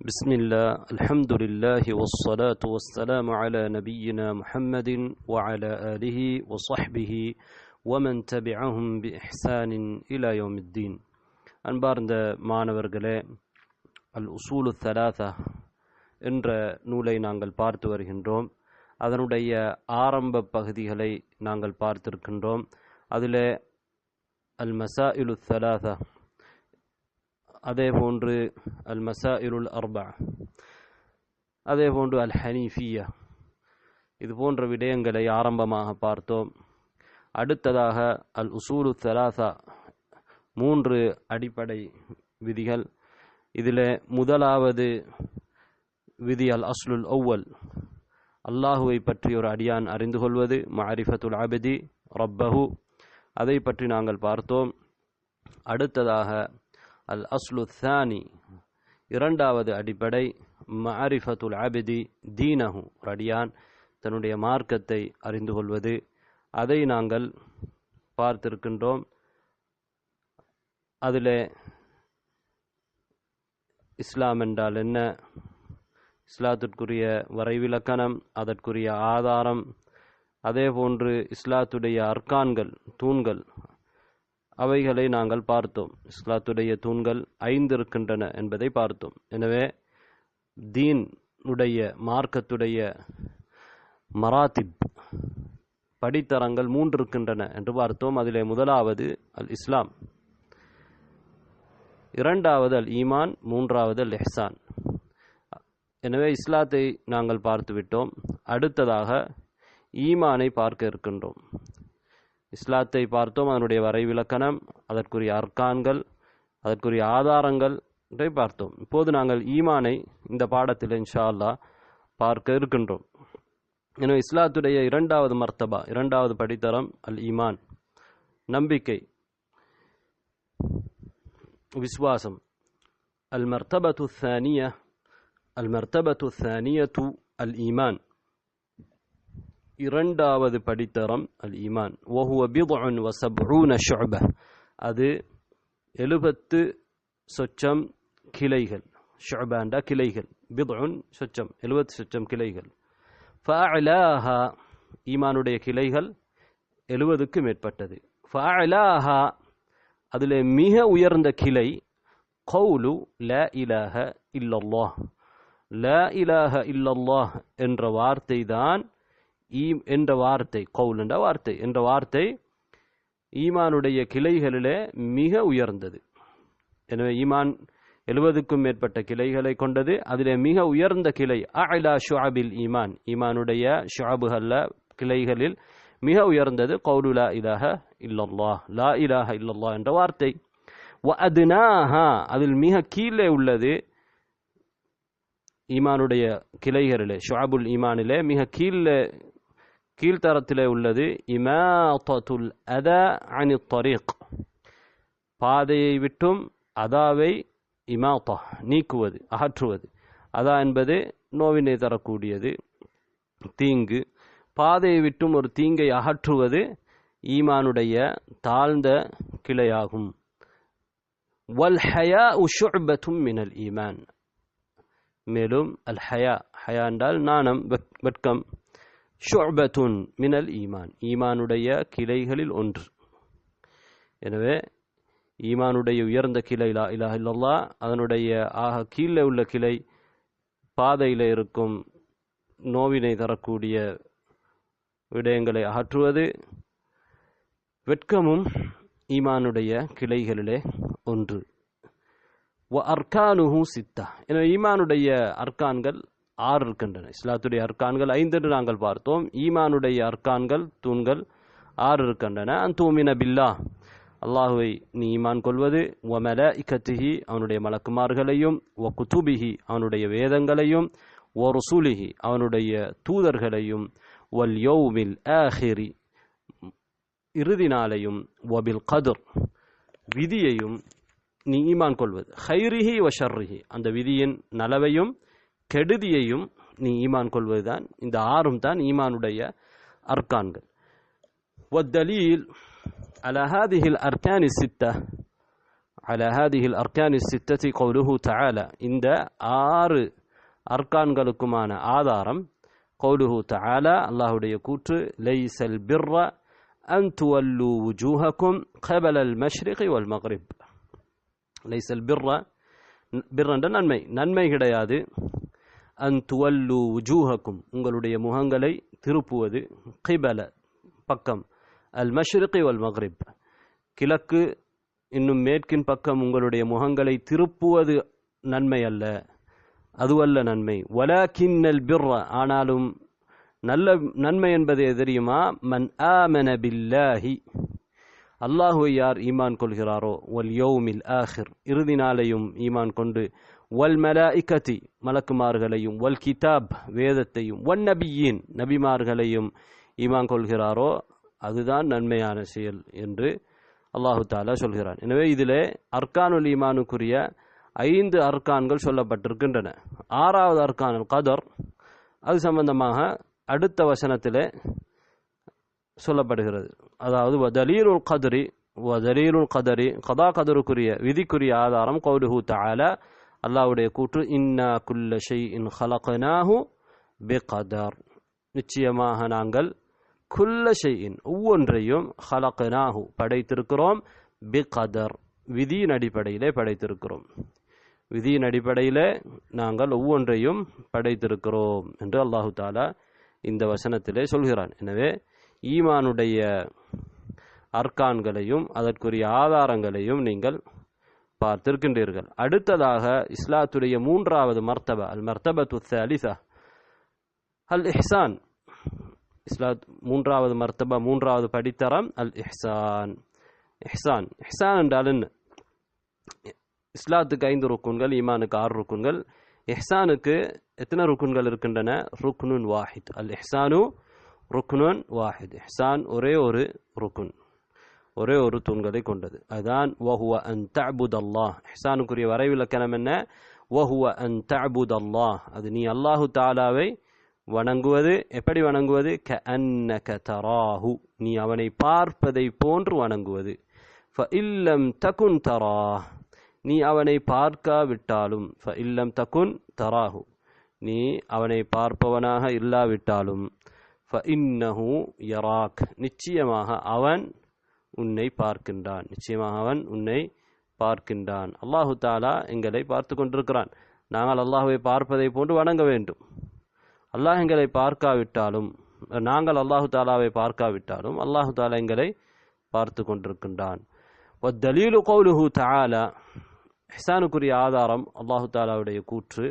بسم الله الحمد لله والصلاة والسلام على نبينا محمد وعلى آله وصحبه ومن تبعهم بإحسان إلى يوم الدين அன்பார்ந்த மாணவர்களே அல் உசூலு தலாதா என்ற நூலை நாங்கள் பார்த்து வருகின்றோம் அதனுடைய ஆரம்ப பகுதிகளை நாங்கள் பார்த்திருக்கின்றோம் அதில் அல் மசா இலு தலாதா அதே போன்று அல் மசா இருல் அர்பா அதே போன்று அல் ஹனீஃபியா இது போன்ற விடயங்களை ஆரம்பமாக பார்த்தோம். அடுத்ததாக அல் உசூலு தலாசா மூன்று அடிப்படை விதிகள். இதில் முதலாவது விதி அல் அஸ்லுல் ஒவ்வல் அல்லாஹுவை பற்றி ஒரு அடியான் அறிந்து கொள்வது மாரிஃபத்துல் ஆபதி ரப்பஹு. அதை பற்றி நாங்கள் பார்த்தோம். அடுத்ததாக அல் அஸ்லு தானி இரண்டாவது அடிப்படை மாரிஃபத்துல் ஆபிதி தீனஹு ரடியான் தன்னுடைய மார்க்கத்தை அறிந்து கொள்வது. அதை நாங்கள் பார்த்திருக்கின்றோம். அதில் இஸ்லாம் என்றால் என்ன? இஸ்லாத்திற்குரிய வரைவிலக்கணம் அதற்குரிய ஆதாரம் அதே போன்று இஸ்லாத்துடைய அர்கான்கள் தூண்கள் அவைகளை நாங்கள் பார்த்தோம். இஸ்லாத்துடைய தூண்கள் ஐந்து இருக்கின்றன என்பதை பார்த்தோம். எனவே தீன் உடைய மார்க்கத்துடைய மராத்திப் படித்தரங்கள் மூன்று இருக்கின்றன என்று பார்த்தோம். அதிலே முதலாவது அல் இஸ்லாம் இரண்டாவது அல் ஈமான் மூன்றாவது அல் எஹ்சான் எனவே இஸ்லாத்தை நாங்கள் பார்த்துவிட்டோம். அடுத்ததாக ஈமானை பார்க்க இருக்கின்றோம். இஸ்லாத்தை பார்த்தோம் அதனுடைய வரைவிலக்கணம் அதற்குரிய அர்கான்கள் அதற்குரிய ஆதாரங்கள் பார்த்தோம். இப்போது நாங்கள் ஈமானை இந்த பாடத்தில் இன்ஷா அல்லா பார்க்க இருக்கின்றோம். எனவே இஸ்லாத்துடைய இரண்டாவது மர்த்தபா இரண்டாவது படித்தரம் அல் ஈமான். நம்பிக்கை விஸ்வாசம் அல் மர்த்தபத்து தானிய அல் மர்த்தபத்து தானியத்து அல் ஈமான். இரண்டாவது படித்தரம் அல் ஈமான் ஒஹுவ பிதுன் வசப்ரூன ஷொப அது எழுபத்து சொச்சம் கிளைகள். ஷொபாண்டா கிளைகள். பிதுன் சொச்சம் எழுபத்து சொச்சம் கிளைகள். ஃபஅலாஹா ஈமானுடைய கிளைகள் எழுபதுக்கு மேற்பட்டது. ஃபஅலாஹா அதில் மிக உயர்ந்த கிளை கௌலு ல இலாஹ இல்லல்லாஹ். ல இலாஹ இல்லல்லாஹ் என்ற வார்த்தை தான் ஈம் என்ற வார்த்தை கவுல் என்ற வார்த்தை என்ற வார்த்தை ஈமானுடைய கிளைகளிலே மிக உயர்ந்தது. எனவே ஈமான் எழுபதுக்கும் மேற்பட்ட கிளைகளை கொண்டது அதிலே மிக உயர்ந்த கிளை அலா ஷுஹாபில் ஈமான். ஈமானுடைய ஷுஅபுகல்ல கிளைகளில் மிக உயர்ந்தது கவுலு லா இலாஹ இல்லல்லா லா இலாஹ இல்லல்லா என்ற வார்த்தை. வ அதுனாஹா அதில் மிக கீழே உள்ளது ஈமானுடைய கிளைகளிலே ஷுஹாபுல் ஈமானிலே மிக கீழே கீழ்த்தரத்திலே உள்ளது இமாத்துல் அத அனி தரீக். பாதையை விட்டும் அதாவை இமாத்தா நீக்குவது அகற்றுவது. அதா என்பது நோவினை தரக்கூடியது. தீங்கு. பாதையை விட்டும் ஒரு தீங்கை அகற்றுவது ஈமானுடைய தாழ்ந்த கிளையாகும். வல் ஹயா உஷுபத்தும் மினல் ஈமான். மேலும் அல் ஹயா ஹயா என்றால் நாணம் வெட்கம். ஷுபத்துன் மினல் ஈமான். ஈமானுடைய கிளைகளில் ஒன்று. எனவே ஈமானுடைய உயர்ந்த கிளை லா இலா இல்லல்லா அதனுடைய ஆக கீழே உள்ள கிளை பாதையில் இருக்கும் நோவினை தரக்கூடிய விடயங்களை அகற்றுவது வெட்கமும் ஈமானுடைய கிளைகளிலே ஒன்று. வ அர்கானுஹு சித்தா. எனவே ஈமானுடைய அர்கான்கள் ஆறு இருக்கின்றன. இஸ்லாத்துடைய அர்கான்கள் ஐந்து நாங்கள் பார்த்தோம். ஈமானுடைய அர்கான்கள் தூண்கள் ஆறு இருக்கின்றன. அந்தூமின பில்லா. அல்லாஹுவை நீ ஈமான் கொள்வது ஒமல மல இக்கத்திஹி அவனுடைய மலக்குமார்களையும் ஒ குத்துபிஹி அவனுடைய வேதங்களையும் ஒ ருசூலிஹி அவனுடைய தூதர்களையும் ஒல் யோவில் ஆஹிரி இறுதி நாளையும் ஒபில் கதுர் விதியையும் நீ ஈமான் கொள்வது. ஹைரிஹி ஒ ஷர்ரிஹி அந்த விதியின் நலவையும் கெடுதியையும் நீ ஈமான் கொள்வதுதான் இந்த ஆறும் தான் ஈமானுடைய அர்கான்கள் والدليل على هذه الأركان الستة على هذه الأركان الستة قوله تعالى இந்த ஆறு அர்கான்களுக்குமான ஆதாரம் قوله تعالى அல்லாஹ்வுடைய கூற்று ليس البر أن تولوا وجوهكم قبل المشرق والمغرب ليس البر பிர் என்ற நன்மை நன்மை கிடையாது அன் துவல்லு உஜூஹக்கும் உங்களுடைய முகங்களை திருப்புவது கிபல பக்கம். அல் மஷ்ரிகி வல் மஹ்ரிப் கிழக்கு இன்னும் மேற்கின் பக்கம் உங்களுடைய முகங்களை திருப்புவது நன்மை அல்ல. அதுவல்ல நன்மை. வலாக்கின்னல் பிர்ர ஆனாலும் நல்ல நன்மை என்பது தெரியுமா? மன் ஆமன பில்லாஹி அல்லாஹுவை யார் ஈமான் கொள்கிறாரோ? ஒல் யோமில் ஆஹிர் இறுதி நாளையும் ஈமான் கொண்டு வல் மலாஇகதி மலக்குமார்களையும் வல் கிதாப் வேதத்தையும் ஒன் நபியின் நபிமார்களையும் ஈமான் கொள்கிறாரோ அதுதான் நன்மையான செயல் என்று அல்லாஹு தாலா சொல்கிறான் எனவே இதிலே அர்கானுல் ஈமானுக்குரிய ஐந்து அர்கான்கள் சொல்லப்பட்டிருக்கின்றன ஆறாவது அர்கானுல் கதர் அது சம்பந்தமாக அடுத்த வசனத்திலே சொல்லப்படுகிறது. அதாவது வதலீலுல் கதரி வதலீலுல் கதரி கதா கதருக்குரிய விதிக்குரிய ஆதாரம் கௌலுஹு தாலா அல்லாவுடைய கூற்று இன்னா குல்ல ஷெய் இன் ஹலகனாஹு பிகதர். நிச்சயமாக நாங்கள் குல்ல ஷெய்யின் ஒவ்வொன்றையும் ஹலகனாஹு படைத்திருக்கிறோம் பிகதர் விதியின் அடிப்படையிலே படைத்திருக்கிறோம். விதியின் அடிப்படையிலே நாங்கள் ஒவ்வொன்றையும் படைத்திருக்கிறோம் என்று அல்லாஹு தாலா இந்த வசனத்திலே சொல்கிறான். எனவே ஈமானுடைய அர்கான்களையும் அதற்குரிய ஆதாரங்களையும் நீங்கள் பார்த்திருக்கின்றீர்கள். அடுத்ததாக இஸ்லாத்துடைய மூன்றாவது மர்த்தப அல் மர்த்தபத்து அலிசா அல் இஹ்சான் இஸ்லாத் மூன்றாவது மர்த்தபா மூன்றாவது படித்தரம் அல் இஹ்சான். இஹ்சான் இஹ்சான் என்றால் என்ன? இஸ்லாத்துக்கு ஐந்து ருக்குன்கள் ஈமானுக்கு ஆறு ருக்குன்கள். இஹ்சானுக்கு எத்தனை ருக்குன்கள் இருக்கின்றன? ருக்னுன் வாஹித். அல் இஹ்சானு ருக்னுன் வாஹித். இஹ்சான் ஒரே ஒரு ருக்குன். ஒரே ஒரு தூண்களை கொண்டது. அதுதான் வஹுவ அன் தஅபுத் அல்லாஹ் இஹ்சானுக்குரிய வரைவிலக்கணம் என்ன? வஹுவ அன் அல்லாஹ் அது நீ அல்லாஹு தாலாவை வணங்குவது எப்படி வணங்குவது? க அன்னக தராஹு. நீ அவனை பார்ப்பதை போன்று வணங்குவது. ஃப இல்லம் தகுன் தரா நீ அவனை பார்க்காவிட்டாலும் ஃப இல்லம் தகுன் தராஹு. நீ அவனை பார்ப்பவனாக இல்லாவிட்டாலும் ஃப இன்னஹு யராக். நிச்சயமாக அவன் உன்னை பார்க்கின்றான். நிச்சயமாக அவன் உன்னை பார்க்கின்றான். அல்லாஹு தாலா எங்களை பார்த்து கொண்டிருக்கிறான். நாங்கள் அல்லாஹுவை பார்ப்பதை போன்று வணங்க வேண்டும். அல்லாஹ் எங்களை பார்க்காவிட்டாலும் நாங்கள் அல்லாஹு தாலாவை பார்க்காவிட்டாலும் அல்லாஹு தாலா எங்களை பார்த்து கொண்டிருக்கின்றான். தலீலு கௌலுஹு தாலா இஹ்சானுக்குரிய ஆதாரம் அல்லாஹு தாலாவுடைய கூற்று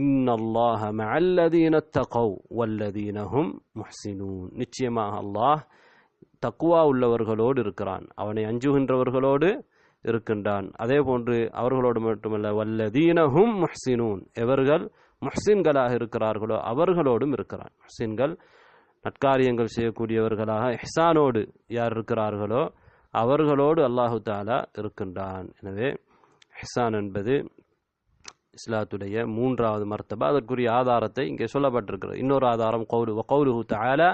இன்னல்லாஹ மஅல்லதீன தகவ் வல்லதீனஹும் முஹ்சினூன். நிச்சயமாக அல்லாஹ் தக்குவா உள்ளவர்களோடு இருக்கிறான். அவனை அஞ்சுகின்றவர்களோடு இருக்கின்றான். அதே போன்று அவர்களோடு மட்டுமல்ல வல்லதீனஹும் முஹ்சினூன். எவர்கள் முஹ்சின்களாக இருக்கிறார்களோ அவர்களோடும் இருக்கிறான். முஹ்சின்கள் நற்காரியங்கள் செய்யக்கூடியவர்களாக இஹ்சானோடு யார் இருக்கிறார்களோ அவர்களோடு அல்லாஹு தாலா இருக்கின்றான். எனவே இஹ்சான் என்பது இஸ்லாத்துடைய மூன்றாவது மர்த்தபா. அதற்குரிய ஆதாரத்தை இங்கே சொல்லப்பட்டிருக்கிறது. இன்னொரு ஆதாரம் கௌலு வகௌலுஹு தாலா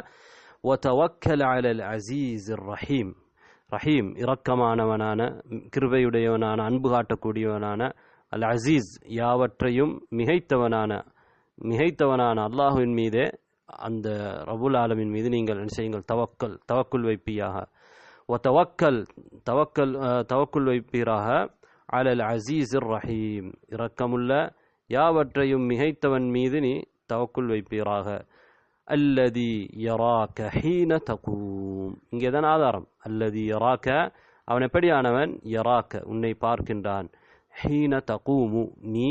ஒத்தவக்கல் அலல் அசீஸ் ரஹீம் ரஹீம் இரக்கமானவனான கிருபையுடையவனான அன்பு காட்டக்கூடியவனான அல் அசீஸ் யாவற்றையும் மிகைத்தவனான மிகைத்தவனான அல்லாஹுவின் மீதே அந்த ரபுல் ஆலமின் மீது நீங்கள் செய்யுங்கள்? தவக்கல் தவக்குள் வைப்பியாக ஒ தவக்கல் தவக்கல் தவக்குள் வைப்பீராக. அலல் அசீஸிர் ரஹீம். இரக்கமுள்ள யாவற்றையும் மிகைத்தவன் மீது நீ தவக்குள் வைப்பீராக. அல்லதி யராக்க ஹீன தகூம் இங்கே தான் ஆதாரம். அல்லதி யராக்க அவன் எப்படியானவன்? யராக்க உன்னை பார்க்கின்றான். ஹீன தகூமு நீ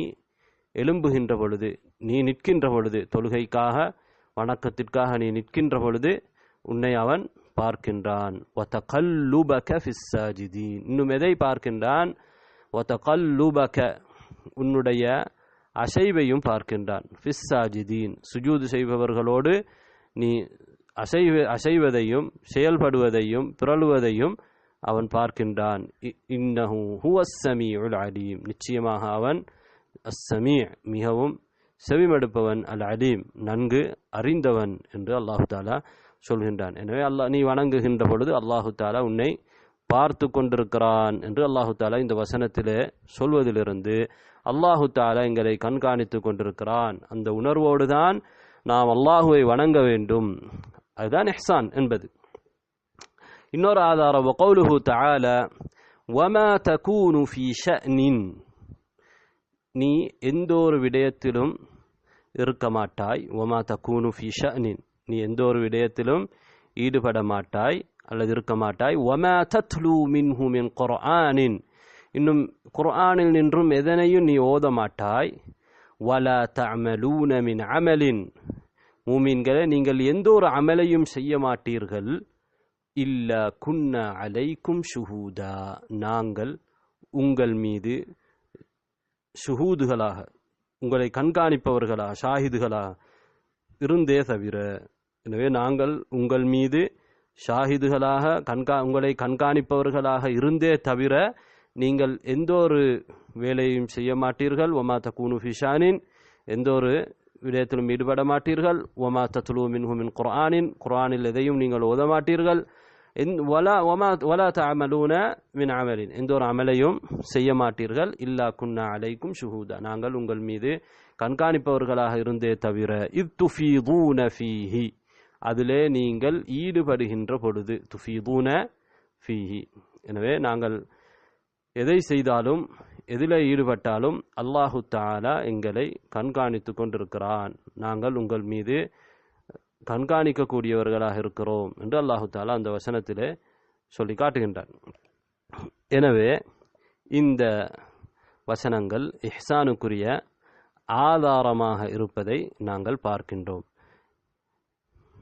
எழும்புகின்ற பொழுது நீ நிற்கின்ற பொழுது தொழுகைக்காக வணக்கத்திற்காக நீ நிற்கின்ற பொழுது உன்னை அவன் பார்க்கின்றான். ஒத்தகல்லுபக ஃபிஸ்ஸாஜிதீன் இன்னும் எதை பார்க்கின்றான்? ஒத்தகல்லுபக உன்னுடைய அசைவையும் பார்க்கின்றான். ஃபிஸ்ஸாஜிதீன் சுஜூது செய்பவர்களோடு நீ அசைவ அசைவதையும் செயல்படுவதையும் பிறழுவதையும் அவன் பார்க்கின்றான். இன்னஹு ஹுவஸ்ஸமீ உல் அலீம். நிச்சயமாக அவன் அஸ்ஸமீ மிகவும் செவிமடுப்பவன் அல் அலீம் நன்கு அறிந்தவன் என்று அல்லாஹு தாலா சொல்கின்றான். எனவே அல்லாஹ் நீ வணங்குகின்ற பொழுது அல்லாஹு தாலா உன்னை பார்த்து கொண்டிருக்கிறான் என்று அல்லாஹு தாலா இந்த வசனத்திலே சொல்வதிலிருந்து அல்லாஹு தாலா எங்களை கண்காணித்து கொண்டிருக்கிறான். அந்த உணர்வோடு தான் நாம் அல்லாஹுவை வணங்க வேண்டும். அதுதான் எஹ்சான் என்பது. இன்னொரு ஆதார வகௌலுஹு தால வமா தகூனு ஃபி ஷனின் நீ எந்த ஒரு விடயத்திலும் இருக்க மாட்டாய். ஒமா தகூனு ஃபி ஷனின் நீ எந்த ஒரு விடயத்திலும் ஈடுபட மாட்டாய் அல்லது இருக்க மாட்டாய் ஒமா தத்லூ மின்ஹு மின் குர்ஆனின். இன்னும் குர்ஆனில் நின்றும் எதனையும் நீ ஓத மாட்டாய் வலா தமலூன மின் அமலின். மூமீன்களை நீங்கள் எந்த ஒரு அமலையும் செய்ய மாட்டீர்கள் இல்ல குன்ன அலைக்கும் ஷுஹூதா. நாங்கள் உங்கள் மீது ஷுஹூதுகளாக உங்களை கண்காணிப்பவர்களாக ஷாஹிதுகளாக இருந்தே தவிர எனவே நாங்கள் உங்கள் மீது ஷாஹிதுகளாக கண்கா உங்களை கண்காணிப்பவர்களாக இருந்தே தவிர நீங்கள் எந்த ஒரு வேலையும் செய்ய மாட்டீர்கள். ஒமா தக்கூனு ஃபிஷானின் எந்த ஒரு விடயத்திலும் ஈடுபட மாட்டீர்கள். ஒமா தத்துலு மின்ஹு குர்ஆனின். குர்ஆனில் எதையும் நீங்கள் ஓத மாட்டீர்கள். என் வலா ஒமா வலா தமலூன மின் அமலின். எந்த ஒரு அமலையும் செய்ய மாட்டீர்கள். இல்லா குன்னா அலைக்கும் ஷுஹூதா. நாங்கள் உங்கள் மீது கண்காணிப்பவர்களாக இருந்தே தவிர இத்துஃபீ துஃபீதூன ஃபீஹி. அதிலே நீங்கள் ஈடுபடுகின்ற பொழுது துஃபீதூன ஃபீஹி. எனவே நாங்கள் எதை செய்தாலும் எதில் ஈடுபட்டாலும் அல்லாஹு தாலா எங்களை கண்காணித்து கொண்டிருக்கிறான். நாங்கள் உங்கள் மீது கண்காணிக்கக்கூடியவர்களாக இருக்கிறோம் என்று அல்லாஹு தாலா அந்த வசனத்திலே சொல்லி காட்டுகின்றார் எனவே இந்த வசனங்கள் இஹ்சானுக்குரிய ஆதாரமாக இருப்பதை நாங்கள் பார்க்கின்றோம்.